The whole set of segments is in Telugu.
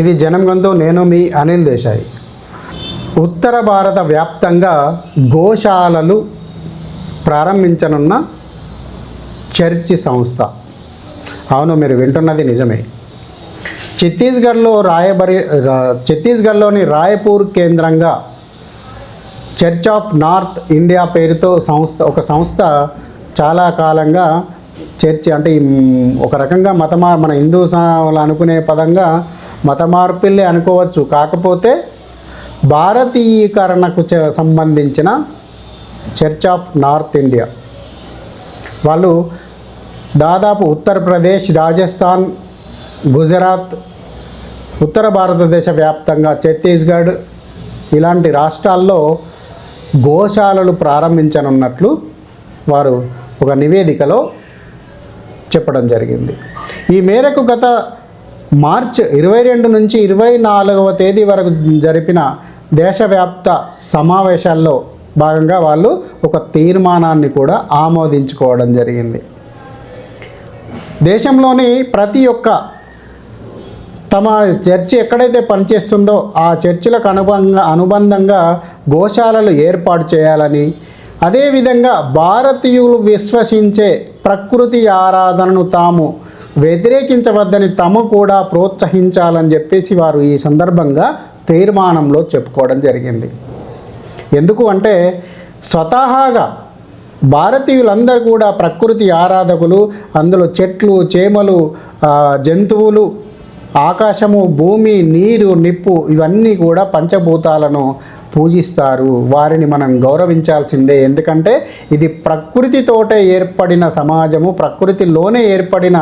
ఇది జనంగంతో నేను మీ అనిల్ దేశాయ్. ఉత్తర భారత వ్యాప్తంగా గోశాలలు ప్రారంభించనున్న చర్చి సంస్థ. అవును మీరు వింటున్నది నిజమే. ఛత్తీస్గఢ్లో రాయబరి ఛత్తీస్గఢ్లోని రాయపూర్ కేంద్రంగా చర్చ్ ఆఫ్ నార్త్ ఇండియా పేరుతో సంస్థ ఒక సంస్థ చాలా కాలంగా చర్చి అంటే ఒక రకంగా మతమా మన హిందూ అనుకునే పదంగా మత మార్పిల్లే అనుకోవచ్చు. కాకపోతే భారతీయీకరణకు చ- సంబంధించిన చర్చ్ ఆఫ్ నార్త్ ఇండియా. వాళ్ళు దాదాపు ఉత్తరప్రదేశ్ రాజస్థాన్ గుజరాత్ ఉత్తర భారతదేశ వ్యాప్తంగా ఛత్తీస్గఢ్ ఇలాంటి రాష్ట్రాల్లో గోశాలలు ప్రారంభించనున్నట్లు వారు ఒక నివేదికలో చెప్పడం జరిగింది. ఈ మేరకు గత మార్చ్ ఇరవై రెండు నుంచి ఇరవై నాలుగవ తేదీ వరకు జరిపిన దేశవ్యాప్త సమావేశాల్లో భాగంగా వాళ్ళు ఒక తీర్మానాన్ని కూడా ఆమోదించుకోవడం జరిగింది. దేశంలోని ప్రతి ఒక్క తమ చర్చి ఎక్కడైతే పనిచేస్తుందో ఆ చర్చిలకు అనుబంధంగా అనుబంధంగా గోశాలలు ఏర్పాటు చేయాలని అదేవిధంగా భారతీయులు విశ్వసించే ప్రకృతి ఆరాధనను తాము వ్యతిరేకించవద్దని తమ కూడా ప్రోత్సహించాలని చెప్పేసి వారు ఈ సందర్భంగా తీర్మానంలో చెప్పుకోవడం జరిగింది. ఎందుకు అంటే స్వతహాగా భారతీయులందరూ కూడా ప్రకృతి ఆరాధకులు అందులో చెట్లు చేమలు జంతువులు ఆకాశము భూమి నీరు నిప్పు ఇవన్నీ కూడా పంచభూతాలను పూజిస్తారు. వారిని మనం గౌరవించాల్సిందే. ఎందుకంటే ఇది ప్రకృతితోటే ఏర్పడిన సమాజము ప్రకృతిలోనే ఏర్పడిన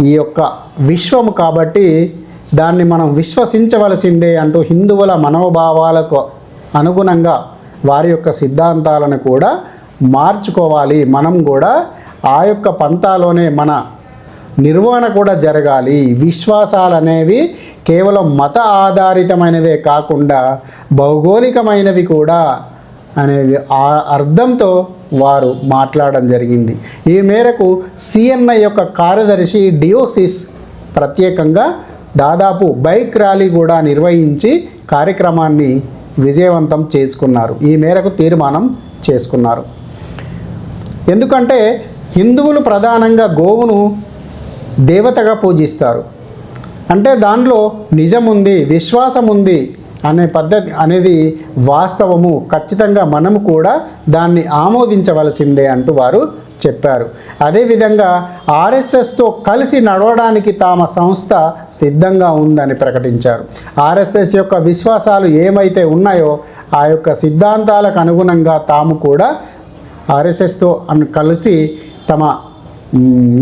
ఈ యొక్క విశ్వము కాబట్టి దాన్ని మనం విశ్వసించవలసిందే అంటూ హిందువుల మనోభావాలకు అనుగుణంగా వారి యొక్క సిద్ధాంతాలను కూడా మార్చుకోవాలి. మనం కూడా ఆ యొక్క పంతాలోనే మన నిర్వహణ కూడా జరగాలి. విశ్వాసాలు అనేవి కేవలం మత ఆధారితమైనవే కాకుండా భౌగోళికమైనవి కూడా అనే ఆ అర్థంతో వారు మాట్లాడడం జరిగింది. ఈ మేరకు సిఎన్ఐ యొక్క కార్యదర్శి డియోసిస్ ప్రత్యేకంగా దాదాపు బైక్ ర్యాలీ కూడా నిర్వహించి కార్యక్రమాన్ని విజయవంతం చేసుకున్నారు. ఈ మేరకు తీర్మానం చేసుకున్నారు. ఎందుకంటే హిందువులు ప్రధానంగా గోవును దేవతగా పూజిస్తారు. అంటే దానిలో నిజం ఉంది విశ్వాసం ఉంది అనే పద్ధతి అనేది వాస్తవము. ఖచ్చితంగా మనము కూడా దాన్ని ఆమోదించవలసిందే అంటూ వారు చెప్పారు. అదేవిధంగా ఆర్ఎస్ఎస్తో కలిసి నడవడానికి తమ సంస్థ సిద్ధంగా ఉందని ప్రకటించారు. ఆర్ఎస్ఎస్ యొక్క విశ్వాసాలు ఏమైతే ఉన్నాయో ఆ యొక్క సిద్ధాంతాలకు అనుగుణంగా తాము కూడా ఆర్ఎస్ఎస్తో అను కలిసి తమ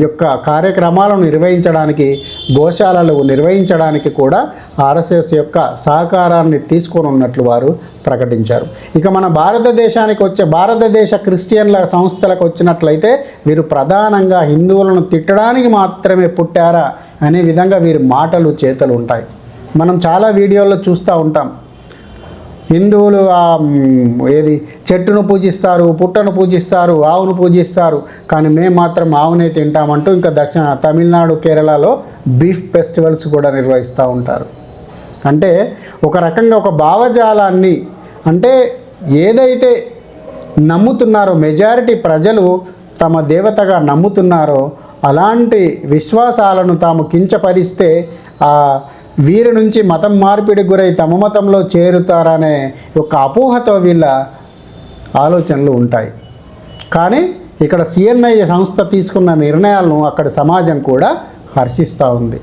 యొక్క కార్యక్రమాలను నిర్వహించడానికి గోశాలలు నిర్వహించడానికి కూడా ఆర్ఎస్ఎస్ యొక్క సహకారాన్ని తీసుకొని ఉన్నట్లు వారు ప్రకటించారు. ఇక మన భారతదేశానికి వచ్చే భారతదేశ క్రిస్టియన్ల సంస్థలకు వచ్చినట్లయితే వీరు ప్రధానంగా హిందువులను తిట్టడానికి మాత్రమే పుట్టారా అనే విధంగా వీరి మాటలు చేతలు ఉంటాయి. మనం చాలా వీడియోల్లో చూస్తూ ఉంటాం. హిందువులు ఏది చెట్టును పూజిస్తారు పుట్టను పూజిస్తారు ఆవును పూజిస్తారు కానీ మేము మాత్రం ఆవునే తింటామంటూ ఇంకా దక్షిణ తమిళనాడు కేరళలో బీఫ్ ఫెస్టివల్స్ కూడా నిర్వహిస్తూ ఉంటారు. అంటే ఒక రకంగా ఒక భావజాలాన్ని అంటే ఏదైతే నమ్ముతున్నారో మెజారిటీ ప్రజలు తమ దేవతగా నమ్ముతున్నారో అలాంటి విశ్వాసాలను తాము కించపరిస్తే ఆ వీరి నుంచి మతం మార్పిడి గురై తమ మతంలో చేరుతారనే ఒక అపోహతో వీళ్ళ ఆలోచనలు ఉంటాయి. కానీ ఇక్కడ సిఎన్ఐ సంస్థ తీసుకున్న నిర్ణయాలను అక్కడ సమాజం కూడా హర్షిస్తూ ఉంది.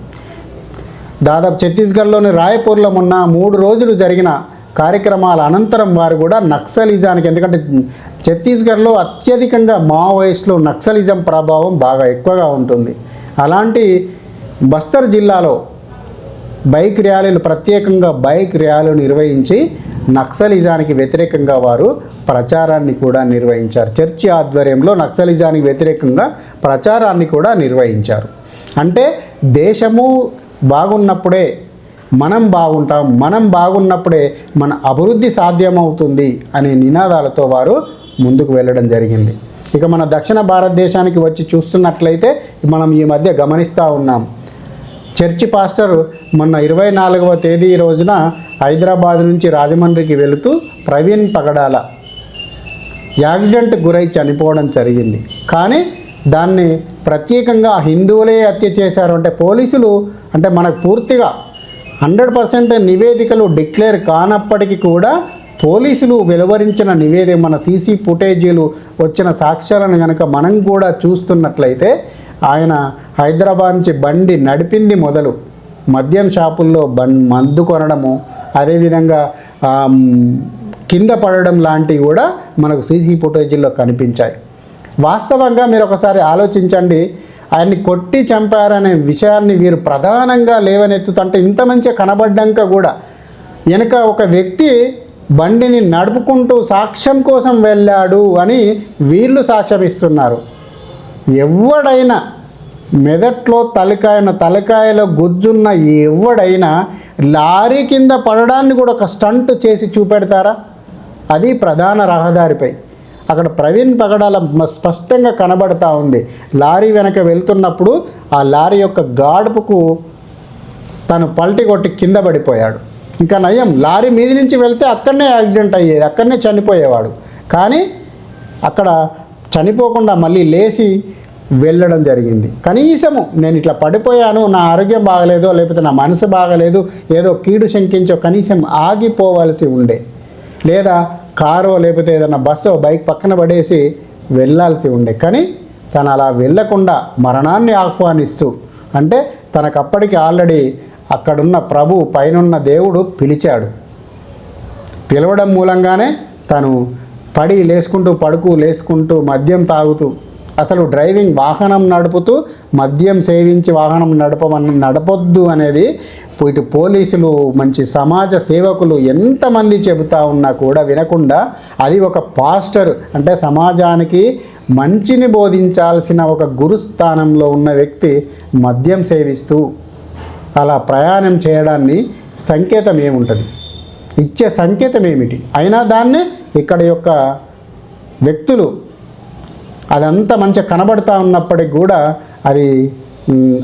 దాదాపు ఛత్తీస్గఢ్లోని రాయపూర్లో ఉన్న మూడు రోజులు జరిగిన కార్యక్రమాల అనంతరం వారు కూడా నక్సలిజానికి ఎందుకంటే ఛత్తీస్గఢ్లో అత్యధికంగా మావోయిస్టులు నక్సలిజం ప్రభావం బాగా ఎక్కువగా ఉంటుంది. అలాంటి బస్తర్ జిల్లాలో బైక్ ర్యాలీలు ప్రత్యేకంగా బైక్ ర్యాలీలు నిర్వహించి నక్సలిజానికి వ్యతిరేకంగా వారు ప్రచారాన్ని కూడా నిర్వహించారు. చర్చి ఆధ్వర్యంలో నక్సలిజానికి వ్యతిరేకంగా ప్రచారాన్ని కూడా నిర్వహించారు. అంటే దేశము బాగున్నప్పుడే మనం బాగుంటాం మనం బాగున్నప్పుడే మన అభివృద్ధి సాధ్యమవుతుంది అనే నినాదాలతో వారు ముందుకు వెళ్ళడం జరిగింది. ఇక మన దక్షిణ భారతదేశానికి వచ్చి చూస్తున్నట్లయితే మనం ఈ మధ్య గమనిస్తూ ఉన్నాం. చర్చి పాస్టర్ మొన్న ఇరవై నాలుగవ తేదీ రోజున హైదరాబాద్ నుంచి రాజమండ్రికి వెళుతూ ప్రవీణ్ పగడాల యాక్సిడెంట్ గురై చనిపోవడం జరిగింది. కానీ దాన్ని ప్రత్యేకంగా హిందువులే హత్య చేశారు అంటే పోలీసులు అంటే మనకు పూర్తిగా హండ్రెడ్ పర్సెంట్ నివేదికలు డిక్లేర్ కానప్పటికీ కూడా పోలీసులు వెలువరించిన నివేదిక మన సీసీ ఫుటేజీలు వచ్చిన సాక్ష్యాలను కనుక మనం కూడా చూస్తున్నట్లయితే ఆయన హైదరాబాద్ నుంచి బండి నడిపింది మొదలు మద్యం షాపుల్లో బం మందు కొనడము అదేవిధంగా కింద పడడం లాంటివి కూడా మనకు సీసీ ఫుటేజీల్లో కనిపించాయి. వాస్తవంగా మీరు ఒకసారి ఆలోచించండి. ఆయన్ని కొట్టి చంపారనే విషయాన్ని వీరు ప్రధానంగా లేవనెత్తుతుంటే ఇంత మంచిగా కనబడ్డాక కూడా. వెనుక ఒక వ్యక్తి బండిని నడుపుకుంటూ సాక్ష్యం కోసం వెళ్ళాడు అని వీళ్ళు సాక్ష్యం ఇస్తున్నారు ఎవడైనా మెదట్లో తలకాయన తలకాయలో గుజ్జున్న ఎవడైనా లారీ కింద పడడాన్ని కూడా ఒక స్టంట్ చేసి చూపెడతారా? అది ప్రధాన రహదారిపై. అక్కడ ప్రవీణ్ పగడాల స్పష్టంగా కనబడతా ఉంది. లారీ వెనక వెళ్తున్నప్పుడు ఆ లారీ యొక్క గాడుపుకు తను పల్టి కొట్టి కింద పడిపోయాడు. ఇంకా నయం లారీ మీది నుంచి వెళ్తే అక్కడనే యాక్సిడెంట్ అయ్యేది అక్కడనే చనిపోయేవాడు. కానీ అక్కడ చనిపోకుండా మళ్ళీ లేచి వెళ్ళడం జరిగింది. కనీసము నేను ఇట్లా పడిపోయాను నా ఆరోగ్యం బాగలేదో లేకపోతే నా మనసు బాగలేదు ఏదో కీడు శంకించో కనీసం ఆగిపోవలసి ఉండే. లేదా కారో లేకపోతే ఏదైనా బస్సో బైక్ పక్కన పడేసి వెళ్ళాల్సి ఉండే. కానీ తను అలా వెళ్ళకుండా మరణాన్ని ఆహ్వానిస్తూ అంటే తనకు అప్పటికి ఆల్రెడీ అక్కడున్న ప్రభు పైనున్న దేవుడు పిలిచాడు. పిలవడం మూలంగానే తను పడి లేసుకుంటూ పడుకు లేసుకుంటూ మద్యం తాగుతూ అసలు డ్రైవింగ్ వాహనం నడుపుతూ మద్యం సేవించి వాహనం నడపమన్న నడపొద్దు అనేది ఇటు పోలీసులు మంచి సమాజ సేవకులు ఎంతమంది చెబుతా ఉన్నా కూడా వినకుండా అది ఒక పాస్టర్ అంటే సమాజానికి మంచిని బోధించాల్సిన ఒక గురుస్థానంలో ఉన్న వ్యక్తి మద్యం సేవిస్తూ అలా ప్రయాణం చేయడాన్ని సంకేతం ఏముంటుంది? ఇచ్చే సంకేతం ఏమిటి? అయినా దాన్నే ఇక్కడ యొక్క వ్యక్తులు అదంతా మంచిగా కనబడతా ఉన్నప్పటికి కూడా అది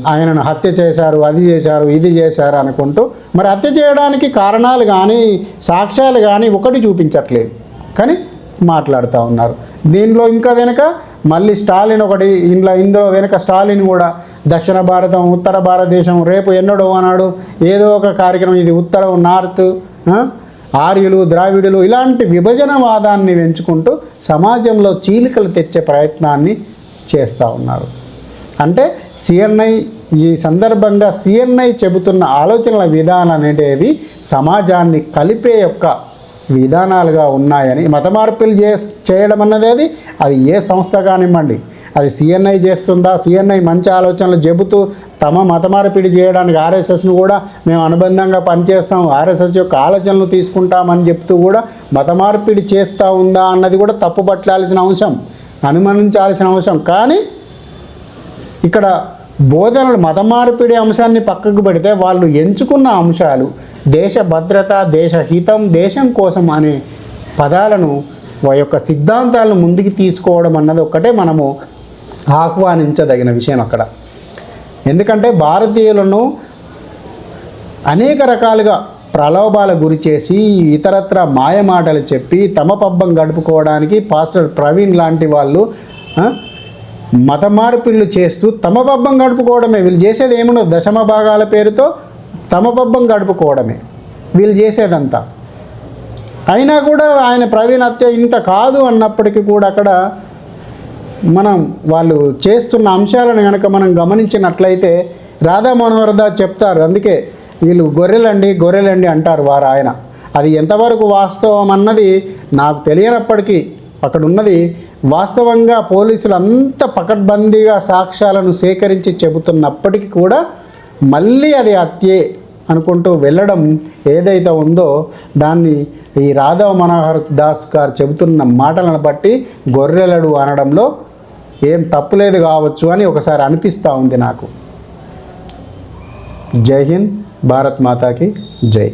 ఆయనను హత్య చేశారు అది చేశారు ఇది చేశారు అనుకుంటూ మరి హత్య చేయడానికి కారణాలు కానీ సాక్ష్యాలు కానీ ఒకటి చూపించట్లేదు. కానీ మాట్లాడుతూ ఉన్నారు. దీనిలో ఇంకా వెనుక మళ్ళీ స్టాలిన్ ఒకటి ఇందులో ఇందులో వెనుక స్టాలిన్ కూడా దక్షిణ భారతం ఉత్తర భారతదేశం రేపు ఎన్నడో అన్నాడు ఏదో ఒక కార్యక్రమం ఇది ఉత్తరం నార్త్ ఆర్యులు ద్రావిడులు ఇలాంటి విభజనవాదాన్ని పెంచుకుంటూ సమాజంలో చీలికలు తెచ్చే ప్రయత్నాన్ని చేస్తూ ఉన్నారు. అంటే సిఎన్ఐ ఈ సందర్భంగా సిఎన్ఐ చెబుతున్న ఆలోచనల విధానం అనేటివి సమాజాన్ని కలిపే యొక్క విధానాలుగా ఉన్నాయని మత మార్పులు చే చేయడం అన్నది అది. అది ఏ సంస్థ కానివ్వండి అది సిఎన్ఐ చేస్తుందా? సిఎన్ఐ మంచి ఆలోచనలు చెబుతూ తమ మత మార్పిడి చేయడానికి ఆర్ఎస్ఎస్ను కూడా మేము అనుబంధంగా పనిచేస్తాం ఆర్ఎస్ఎస్ యొక్క ఆలోచనలు తీసుకుంటామని చెప్తూ కూడా మతమార్పిడి చేస్తూ ఉందా అన్నది కూడా తప్పు పట్టాల్సిన అంశం అనుమానించాల్సిన అంశం కానీ ఇక్కడ బోధనలు మత మార్పిడి అంశాన్ని పక్కకు పెడితే వాళ్ళు ఎంచుకున్న అంశాలు దేశ భద్రత దేశ హితం దేశం కోసం అనే పదాలను వా యొక్క సిద్ధాంతాలను ముందుకు తీసుకోవడం అన్నది ఒక్కటే మనము ఆహ్వానించదగిన విషయం అక్కడ. ఎందుకంటే భారతీయులను అనేక రకాలుగా ప్రలోభాల గురి చేసి ఇతరత్ర మాయమాటలు చెప్పి తమ పబ్బం గడుపుకోవడానికి పాస్టర్ ప్రవీణ్ లాంటి వాళ్ళు మత మార్పిళ్ళు చేస్తూ తమ పబ్బం గడుపుకోవడమే. వీళ్ళు చేసేది ఏముండదు దశమ భాగాల పేరుతో తమ పబ్బం గడుపుకోవడమే. వీళ్ళు చేసేదంతా. అయినా కూడా ఆయన ప్రవీణ్ హత్య ఇంత కాదు అన్నప్పటికీ కూడా అక్కడ మనం వాళ్ళు చేస్తున్న అంశాలను కనుక మనం గమనించినట్లయితే రాధా మనోహర్ దాస్ చెప్తారు. అందుకే వీళ్ళు గొర్రెలండి గొర్రెలండి అంటారు వారు ఆయన. అది ఎంతవరకు వాస్తవం అన్నది నాకు తెలియనప్పటికీ అక్కడ ఉన్నది వాస్తవంగా పోలీసులు అంత పకడ్బందీగా సాక్ష్యాలను సేకరించి చెబుతున్నప్పటికీ కూడా మళ్ళీ అది హత్యే అనుకుంటూ వెళ్ళడం ఏదైతే ఉందో దాన్ని ఈ రాధవ మనోహర్ దాస్ గారు చెబుతున్న మాటలను బట్టి గొర్రెలడు అనడంలో ఏం తప్పులేదు కావచ్చు అని ఒకసారి అనిపిస్తూ ఉంది నాకు. జై హింద్ భారత్ మాతాకి జై.